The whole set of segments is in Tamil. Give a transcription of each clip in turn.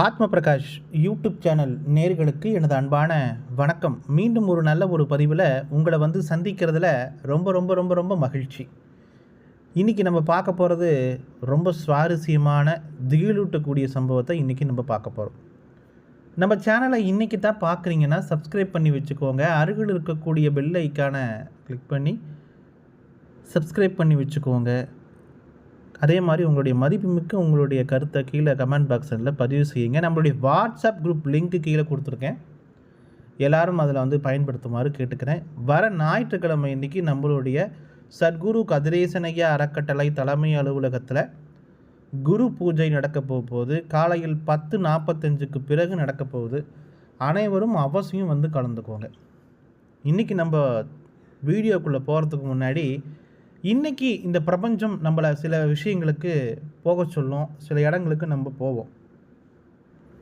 ஆத்ம பிரகாஷ் யூடியூப் சேனல் நேர்களுக்கு எனது அன்பான வணக்கம். மீண்டும் ஒரு நல்ல ஒரு பதிவில் உங்களை வந்து சந்திக்கிறதுல ரொம்ப ரொம்ப ரொம்ப ரொம்ப மகிழ்ச்சி. இன்றைக்கி நம்ம பார்க்க போகிறது ரொம்ப சுவாரஸ்யமான திகிலூட்டக்கூடிய சம்பவத்தை இன்றைக்கி நம்ம பார்க்க போகிறோம் நம்ம சேனலை இன்றைக்கி தான் பார்க்குறீங்கன்னா சப்ஸ்கிரைப் பண்ணி வச்சுக்கோங்க. அருகில் இருக்கக்கூடிய பெல் ஐக்கானை கிளிக் பண்ணி சப்ஸ்கிரைப் பண்ணி வச்சுக்கோங்க. அதே மாதிரி உங்களுடைய மதிப்புமிக்க உங்களுடைய கருத்தை கீழே கமெண்ட் பாக்ஸில் பதிவு செய்யுங்க. நம்மளுடைய வாட்ஸ்அப் குரூப் லிங்க்கு கீழே கொடுத்துருக்கேன். எல்லாரும் அதில் வந்து பயன்படுத்துமாறு கேட்டுக்கிறேன். வர ஞாயிற்றுக்கிழமை இன்றைக்கி நம்மளுடைய சத்குரு கதிரேசனையா அறக்கட்டளை தலைமை அலுவலகத்தில் குரு பூஜை நடக்க போகுது. காலையில் பத்து நாற்பத்தஞ்சுக்கு பிறகு நடக்க போகுது. அனைவரும் அவசியம் வந்து கலந்துக்கோங்க. இன்றைக்கி நம்ம வீடியோக்குள்ளே போகிறதுக்கு முன்னாடி இன்றைக்கி இந்த பிரபஞ்சம் நம்மளை சில விஷயங்களுக்கு போக சொல்லும் சில இடங்களுக்கு நம்ம போவோம்.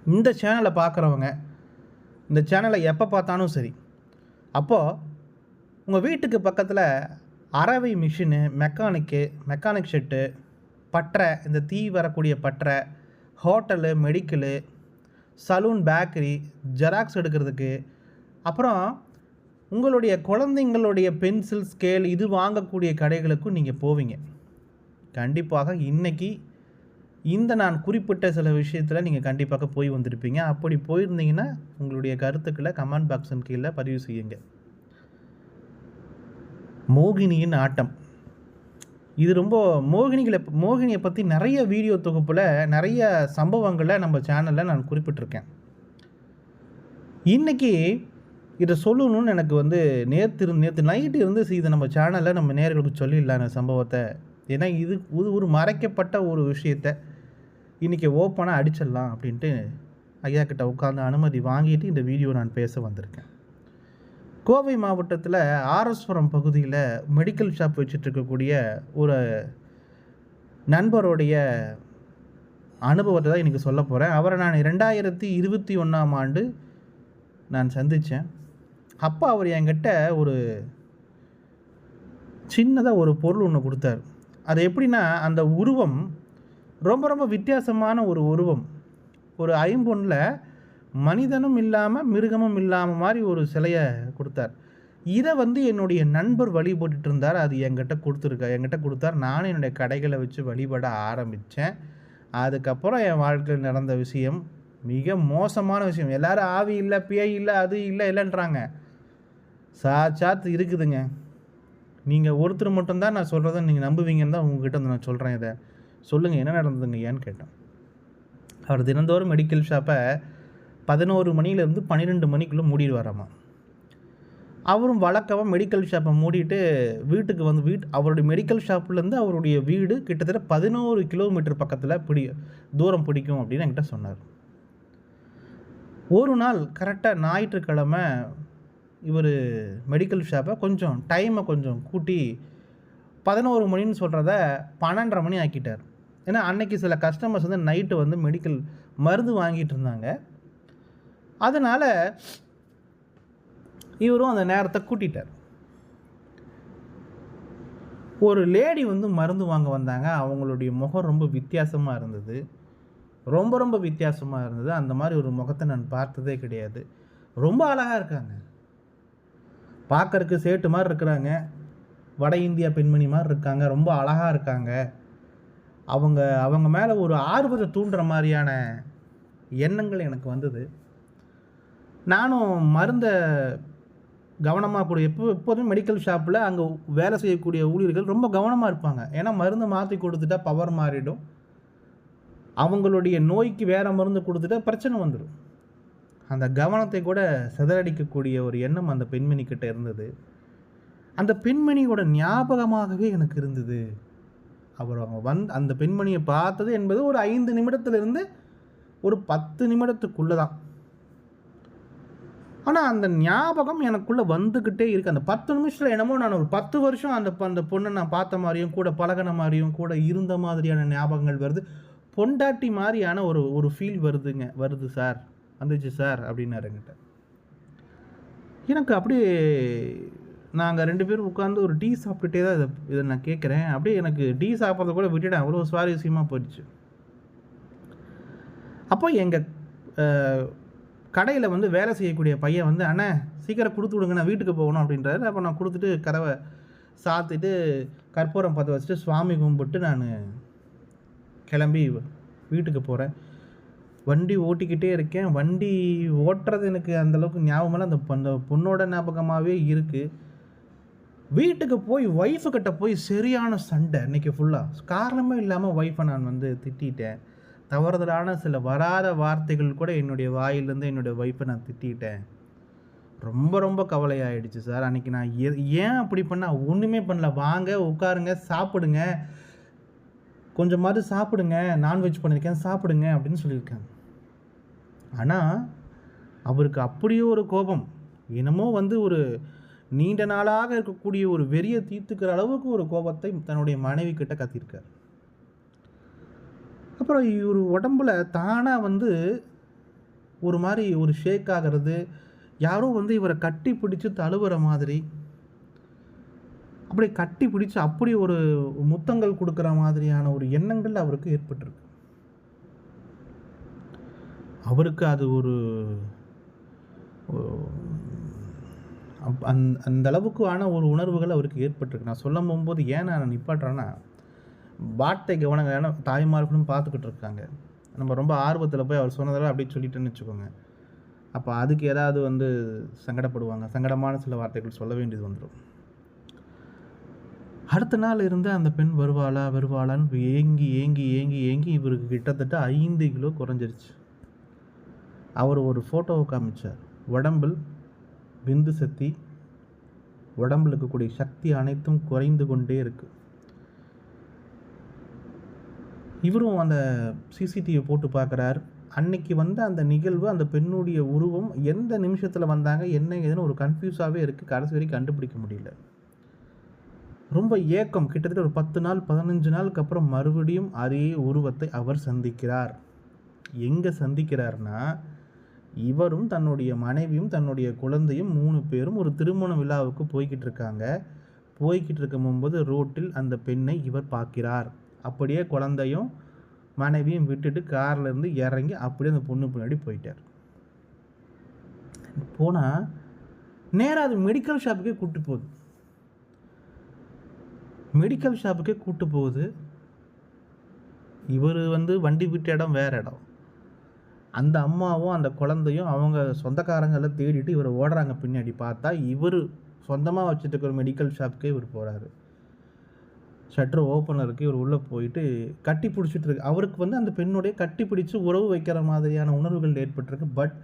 இந்த சேனலை பார்க்குறவங்க இந்த சேனலை எப்போ பார்த்தாலும் சரி அப்போது உங்கள் வீட்டுக்கு பக்கத்தில் அறவை மிஷினு மெக்கானிக்கு மெக்கானிக் ஷெட்டு பட்டறை இந்த தீ வரக்கூடிய பட்டறை hotel medical saloon bakery xerox எடுக்கிறதுக்கு அப்புறம் உங்களுடைய குழந்தைங்களுடைய பென்சில் ஸ்கேல் இது வாங்கக்கூடிய கடைகளுக்கும் நீங்கள் போவீங்க. கண்டிப்பாக இன்றைக்கி இந்த நான் குறிப்பிட்ட சில விஷயத்தில் நீங்கள் கண்டிப்பாக போய் வந்திருப்பீங்க. அப்படி போயிருந்தீங்கன்னா உங்களுடைய கருத்துக்களை கமெண்ட் பாக்ஸின் கீழே பதிவு செய்யுங்க. மோகினியின் ஆட்டம். இது ரொம்ப மோகினிகளை மோகினியை பற்றி நிறைய வீடியோ தொகுப்பில் நிறைய சம்பவங்களை நம்ம சேனலில் நான் குறிப்பிட்டிருக்கேன். இன்றைக்கி இதை சொல்லணும்னு எனக்கு வந்து நேற்று இருந்து நேற்று நைட்டு இருந்து இதை நம்ம சேனலில் நம்ம நேர்களுக்கு சொல்லிடலாம் இந்த சம்பவத்தை. ஏன்னா இது இது ஒரு மறைக்கப்பட்ட ஒரு விஷயத்த இன்றைக்கி ஓப்பனாக அடிச்சிடலாம் அப்படின்ட்டு ஐயா கிட்ட உட்காந்து அனுமதி வாங்கிட்டு இந்த வீடியோ நான் பேச வந்திருக்கேன். கோவை மாவட்டத்தில் ஆரஸ்வரம் பகுதியில் மெடிக்கல் ஷாப் வச்சுட்ருக்கக்கூடிய ஒரு நண்பருடைய அனுபவத்தை தான் இன்றைக்கி சொல்ல போகிறேன் அவரை நான் ரெண்டாயிரத்தி இருபத்தி ஒன்றாம் ஆண்டு நான் சந்தித்தேன் அப்போ அவர் என்கிட்ட ஒரு சின்னதாக ஒரு பொருள் ஒன்று கொடுத்தார். அது எப்படின்னா அந்த உருவம் ரொம்ப ரொம்ப வித்தியாசமான ஒரு உருவம். ஒரு ஐம்பொன்னில் மனிதனும் இல்லாமல் மிருகமும் இல்லாமல் மாதிரி ஒரு சிலையை கொடுத்தார். இதை வந்து என்னுடைய நண்பர் வழிபட்டுட்டு இருந்தார். அது என்கிட்ட கொடுத்துருக்கா என்கிட்ட கொடுத்தார். நானும் என்னுடைய கடைகளை வச்சு வழிபட ஆரம்பித்தேன் அதுக்கப்புறம் என் வாழ்க்கையில் நடந்த விஷயம் மிக மோசமான விஷயம். எல்லாரும் ஆவி இல்லை பேய் இல்லை அது இல்லை இல்லைன்றாங்க. சாட்சாத் இருக்குதுங்க. நீங்கள் ஒருத்தர் மட்டும்தான் நான் சொல்கிறத நீங்கள் நம்புவீங்கன்னு தான் உங்ககிட்ட வந்து நான் சொல்கிறேன் இதை. சொல்லுங்கள் என்ன நடந்ததுங்க ஏன்னு கேட்டேன் அவர் தினந்தோறும் மெடிக்கல் ஷாப்பை பதினோரு மணிலேருந்து பன்னிரெண்டு மணிக்குள்ளே மூடிடுவாராமா. அவரும் வழக்கமாக மெடிக்கல் ஷாப்பை மூடிட்டு வீட்டுக்கு வந்து வீட் அவருடைய மெடிக்கல் ஷாப்லேருந்து அவருடைய வீடு கிட்டத்தட்ட பதினோரு கிலோமீட்டர் பக்கத்தில் பிடி தூரம் பிடிக்கும் அப்படின்னு என்கிட்ட சொன்னார். ஒரு நாள் கரெக்டாக ஞாயிற்றுக்கிழமை இவர் மெடிக்கல் ஷாப்பை கொஞ்சம் டைமை கொஞ்சம் கூட்டி பதினோரு மணின்னு சொல்கிறத பன்னெண்டரை மணி ஆக்கிட்டார். ஏன்னா அன்னைக்கு சில கஸ்டமர்ஸ் வந்து நைட்டு வந்து மெடிக்கல் மருந்து வாங்கிட்டு இருந்தாங்க. அதனால் இவரும் அந்த நேரத்தை கூட்டிட்டார். ஒரு லேடி வந்து மருந்து வாங்க வந்தாங்க. அவங்களுடைய முகம் ரொம்ப வித்தியாசமாக இருந்தது. ரொம்ப ரொம்ப வித்தியாசமாக இருந்தது. அந்த மாதிரி ஒரு முகத்தை நான் பார்த்ததே கிடையாது. ரொம்ப அழகாக இருக்காங்க. பார்க்கறக்கு சேட்டு மாதிரி இருக்கிறாங்க. வட இந்தியா பெண்மணி மாதிரி இருக்காங்க. ரொம்ப அழகாக இருக்காங்க. அவங்க அவங்க மேலே ஒரு ஆர்வத்தை தூண்டுற மாதிரியான எண்ணங்கள் எனக்கு வந்தது. நானும் மருந்தை கவனமாக கூட எப்போ எப்போதும் மெடிக்கல் ஷாப்பில் அங்கே வேலை செய்யக்கூடிய ஊழியர்கள் ரொம்ப கவனமாக இருப்பாங்க. ஏன்னா மருந்து மாற்றி கொடுத்துட்டா பவர் மாறிடும். அவங்களுடைய நோய்க்கு வேறு மருந்து கொடுத்துட்டா பிரச்சனை வந்துடும் அந்த கவனத்தை கூட சிதறடிக்கக்கூடிய ஒரு எண்ணம் அந்த பெண்மணிக்கிட்ட இருந்தது. அந்த பெண்மணியோட ஞாபகமாகவே எனக்கு இருந்தது. அவர் அவங்க வந் அந்த பெண்மணியை பார்த்தது என்பது ஒரு ஐந்து நிமிடத்திலிருந்து ஒரு பத்து நிமிடத்துக்குள்ளே தான் ஆனால் அந்த ஞாபகம் எனக்குள்ளே வந்துக்கிட்டே இருக்குது அந்த பத்து நிமிஷத்தில் என்னமோ நான் ஒரு பத்து வருஷம் அந்த அந்த பொண்ணை நான் பார்த்த மாதிரியும் கூட பழகின மாதிரியும் கூட இருந்த மாதிரியான ஞாபகங்கள் வருது. பொண்டாட்டி மாதிரியான ஒரு ஒரு ஃபீல் வருதுங்க வருது சார். வந்துச்சு சார் அப்படின்னாரு என்கிட்ட. எனக்கு அப்படியே நாங்கள் ரெண்டு பேரும் உட்காந்து ஒரு டீ சாப்பிட்டுட்டே தான் இதை இதை நான் கேட்குறேன். அப்படியே எனக்கு டீ சாப்பிட்றத கூட விட்டுட்டேன். அவ்வளோ சுவாரஸ்யமாக போயிடுச்சு. அப்போ எங்கள் கடையில் வந்து வேலை செய்யக்கூடிய பையன் வந்து அண்ணே சீக்கிரம் கொடுத்து விடுங்க நான் வீட்டுக்கு போகணும் அப்படின்றாரு. அப்போ நான் கொடுத்துட்டு கதவை சாத்திட்டு கற்பூரம் பற்ற வச்சுட்டு சுவாமி கும்பிட்டு நான் கிளம்பி வீட்டுக்கு போகிறேன் வண்டி ஓட்டிக்கிட்டே இருக்கேன். வண்டி ஓட்டுறது எனக்கு அந்தளவுக்கு ஞாபகமெல்லாம் அந்த அந்த பொண்ணோட ஞாபகமாகவே இருக்குது வீட்டுக்கு போய் ஒய்ஃபுக்கிட்ட போய் சரியான சண்டை இன்றைக்கி ஃபுல்லாக காரணமே இல்லாமல் ஒய்ஃபை நான் வந்து திட்டிட்டேன். தவறுதலான சில வராத வார்த்தைகள் கூட என்னுடைய வாயிலேருந்து என்னுடைய ஒய்ஃபை நான் திட்டிட்டேன். ரொம்ப ரொம்ப கவலையாயிடுச்சு சார். அன்றைக்கி நான் ஏன் அப்படி பண்ணால் ஒன்றுமே பண்ணல. வாங்க உட்காருங்க சாப்பிடுங்க. கொஞ்சமாவது சாப்பிடுங்க நான்வெஜ் பண்ணியிருக்கேன் சாப்பிடுங்க அப்படின்னு சொல்லியிருக்காங்க. ஆனால் அவருக்கு அப்படியே ஒரு கோபம். என்னமோ வந்து ஒரு நீண்ட நாளாக இருக்கக்கூடிய ஒரு வெறியை தீர்த்துக்கிற அளவுக்கு ஒரு கோபத்தை தன்னுடைய மனைவி கிட்ட கத்திருக்கார். அப்புறம் இவர் உடம்புல தானாக வந்து ஒரு மாதிரி ஒரு ஷேக் ஆகிறது யாரோ வந்து இவரை கட்டி பிடிச்சி தழுவுற மாதிரி அப்படி கட்டி பிடிச்சி அப்படி ஒரு முத்தங்கள் கொடுக்குற மாதிரியான ஒரு எண்ணங்கள் அவருக்கு ஏற்பட்டிருக்கு. அவருக்கு அது ஒரு அந் அந்த அளவுக்கு ஆன ஒரு உணர்வுகள் அவருக்கு ஏற்பட்டிருக்கு. நான் சொல்ல போகும்போது ஏன் நான் நிப்பாட்டுறேன்னா வார்த்தை கவனங்க ஏன்னா தாய்மார்களும் பார்த்துக்கிட்டு இருக்காங்க. நம்ம ரொம்ப ஆர்வத்தில் போய் அவர் சொன்னதெல்லாம் அப்படியே சொல்லிட்டேன்னு வச்சுக்கோங்க. அப்போ அதுக்கு ஏதாவது வந்து சங்கடப்படுவாங்க. சங்கடமான சில வார்த்தைகள் சொல்ல வேண்டியது வந்துடும் அடுத்த நாள் இருந்து அந்த பெண் வருவாளா வருவாளான்னு ஏங்கி ஏங்கி ஏங்கி ஏங்கி இவருக்கு கிட்டத்தட்ட ஐந்து கிலோ குறைஞ்சிருச்சு. அவர் ஒரு ஃபோட்டோவை காமிச்சார். உடம்பில் விந்து சக்தி உடம்பில் இருக்கக்கூடிய சக்தி அனைத்தும் குறைந்து கொண்டே இருக்குது இவரும் அந்த சிசிடிவி போட்டு பார்க்குறார். அன்னைக்கு வந்த அந்த நிகழ்வு அந்த பெண்ணுடைய உருவம் எந்த நிமிஷத்தில் வந்தாங்க என்ன ஏதுன்னு ஒரு கன்ஃபியூஸாகவே இருக்குது கடைசி வரைக்கும் கண்டுபிடிக்க முடியல. ரொம்ப ஏக்கம். கிட்டத்தட்ட ஒரு பத்து நாள் பதினஞ்சு நாளுக்கு அப்புறம் மறுபடியும் அதே உருவத்தை அவர் சந்திக்கிறார். எங்கே சந்திக்கிறார்னா இவரும் தன்னுடைய மனைவியும் தன்னுடைய குழந்தையும் மூணு பேரும் ஒரு திருமண விழாவுக்கு போய்கிட்டு இருக்காங்க. போய்கிட்டு இருக்கும்போது ரோட்டில் அந்த பெண்ணை இவர் பார்க்கிறார். அப்படியே குழந்தையும் மனைவியும் விட்டுட்டு கார்லேருந்து இறங்கி அப்படியே அந்த பொண்ணு பின்னாடி போயிட்டார். போனால் நேராக அது மெடிக்கல் ஷாப்புக்கே கூப்பிட்டு போகுது. மெடிக்கல் ஷாப்புக்கே கூட்டு போகுது. இவர் வந்து வண்டி விட்ட இடம் வேறு இடம். அந்த அம்மாவும் அந்த குழந்தையும் அவங்க சொந்தக்காரங்களை தேடிட்டு இவர் ஓடுறாங்க பின்னாடி பார்த்தா இவர் சொந்தமாக வச்சுட்டு இருக்கிற மெடிக்கல் ஷாப்புக்கே இவர் போகிறாரு ஷட்டர் ஓப்பனில் இருக்குது இவர் உள்ளே போயிட்டு கட்டி பிடிச்சிட்டு இருக்கு. அவருக்கு வந்து அந்த பெண்ணுடைய கட்டி பிடிச்சி உறவு வைக்கிற மாதிரியான உணர்வுகள் ஏற்பட்டிருக்கு. பட்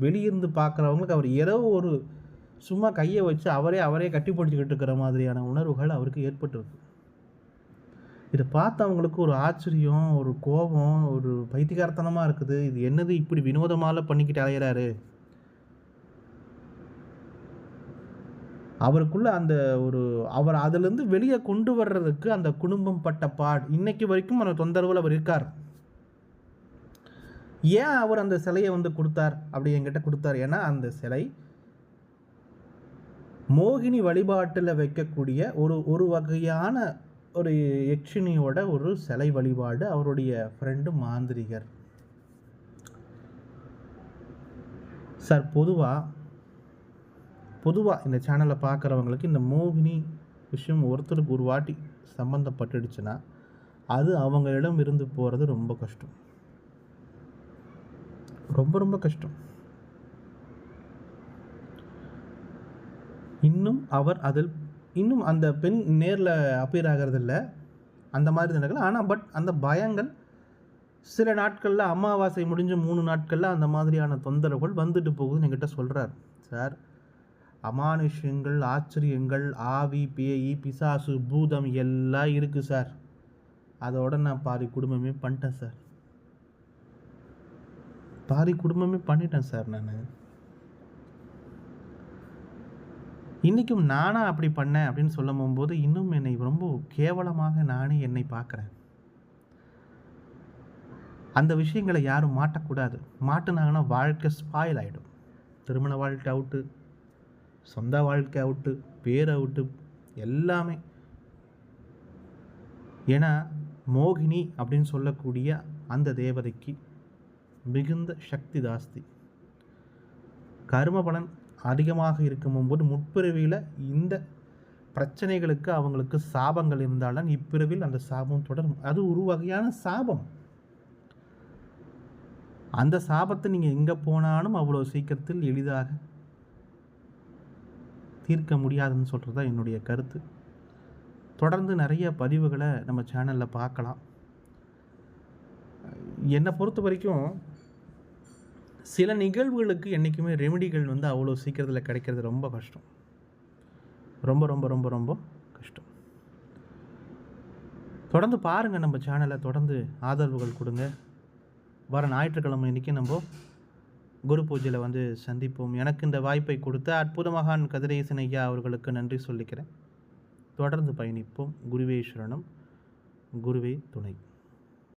வெளியிருந்து பார்க்குறவங்களுக்கு அவர் ஏதோ ஒரு சும்மா கையை வச்சு அவரே அவரே கட்டி பிடிச்சிக்கிட்டு இருக்கிற மாதிரியான உணர்வுகள் அவருக்கு ஏற்பட்டிருக்கு. இதை பார்த்தவங்களுக்கு ஒரு ஆச்சரியம் ஒரு கோபம் ஒரு பைத்தியகாரத்தனமாக இருக்குது. இது என்னது இப்படி வினோதமால பண்ணிக்கிட்டு அலையிறாரு? அவருக்குள்ள அந்த ஒரு அவர் அதுலேருந்து வெளியே கொண்டு வர்றதுக்கு அந்த குடும்பம் பட்ட பாட். இன்னைக்கு வரைக்கும் அந்த தொந்தரவில் அவர் இருக்கார். ஏன் அவர் அந்த சிலையை வந்து கொடுத்தார் அப்படி என்கிட்ட கொடுத்தார்? ஏன்னா அந்த சிலை மோகினி வழிபாட்டில் வைக்கக்கூடிய ஒரு ஒரு வகையான ஒரு யக்ஷினியோட ஒரு சிலை வழிபாடு அவருடைய ஃப்ரெண்டு மாந்திரிகர். சார் பொதுவாக பொதுவாக இந்த சேனலை பார்க்குறவங்களுக்கு இந்த மோகினி விஷயம் ஒருத்தருக்கு ஒரு வாட்டி சம்மந்தப்பட்டுடுச்சுன்னா அது அவங்களிடம் இருந்து போகிறது ரொம்ப கஷ்டம். ரொம்ப ரொம்ப கஷ்டம். இன்னும் அவர் அதில் இன்னும் அந்த பெண் நேரில் அப்பியர் ஆகிறதில்ல. அந்த மாதிரி நடக்கல. ஆனால் பட் அந்த பயங்கள் சில நாட்களில் அமாவாசை முடிஞ்ச மூணு நாட்களில் அந்த மாதிரியான தொந்தரவுகள் வந்துட்டு போகுதுன்னு என்கிட்ட சொல்கிறார் சார் அமானுஷ்யங்கள் ஆச்சரியங்கள் ஆவி பேயி பிசாசு பூதம் எல்லாம் இருக்குது சார். அதோட நான் பாதி குடும்பமே பண்ணிட்டேன் சார். பாதி குடும்பமே பண்ணிட்டேன் சார் நான். இன்றைக்கும் நானாக அப்படி பண்ணேன் அப்படின்னு சொல்லும் போகும்போது இன்னும் என்னை ரொம்ப கேவலமாக நானே என்னை பார்க்குறேன். அந்த விஷயங்களை யாரும் மாட்டக்கூடாது. மாட்டினாங்கன்னா வாழ்க்கை ஸ்பாயில் ஆகிடும் திருமண வாழ்க்கை அவுட்டு சொந்த வாழ்க்கை அவுட்டு பேர் அவுட்டு எல்லாமே. ஏன்னா மோகினி அப்படின்னு சொல்லக்கூடிய அந்த தேவதைக்கு மிகுந்த சக்தி ஜாஸ்தி. கர்ம பலன் அதிகமாக இருக்கும்போது முற்பிறவியில் இந்த பிரச்சனைகளுக்கு அவங்களுக்கு சாபங்கள் இருந்தாலும் இப்பிறவில் அந்த சாபம் தொடரும். அது ஒரு வகையான சாபம். அந்த சாபத்தை நீங்கள் எங்கே போனாலும் அவ்வளோ சீக்கிரத்தில் எளிதாக தீர்க்க முடியாதுன்னு சொல்கிறது தான் என்னுடைய கருத்து. தொடர்ந்து நிறைய பதிவுகளை நம்ம சேனலில் பார்க்கலாம். என்னை பொறுத்த வரைக்கும் சில நிகழ்வுகளுக்கு என்றைக்குமே ரெமிடிகள் வந்து அவ்வளோ சீக்கிரத்தில் கிடைக்கிறது ரொம்ப கஷ்டம். ரொம்ப ரொம்ப ரொம்ப ரொம்ப கஷ்டம். தொடர்ந்து பாருங்கள் நம்ம சேனலை தொடர்ந்து ஆதரவுகள் கொடுங்க. வர ஞாயிற்றுக்கிழமை இன்றைக்கி நம்ம குரு பூஜையில் வந்து சந்திப்போம். எனக்கு இந்த வாய்ப்பை கொடுத்த அற்புத மகான் கதிரேசன் ஐயா அவர்களுக்கு நன்றி சொல்லிக்கிறேன். தொடர்ந்து பயணிப்போம். குருவேஸ்வரனும் குருவே துணை.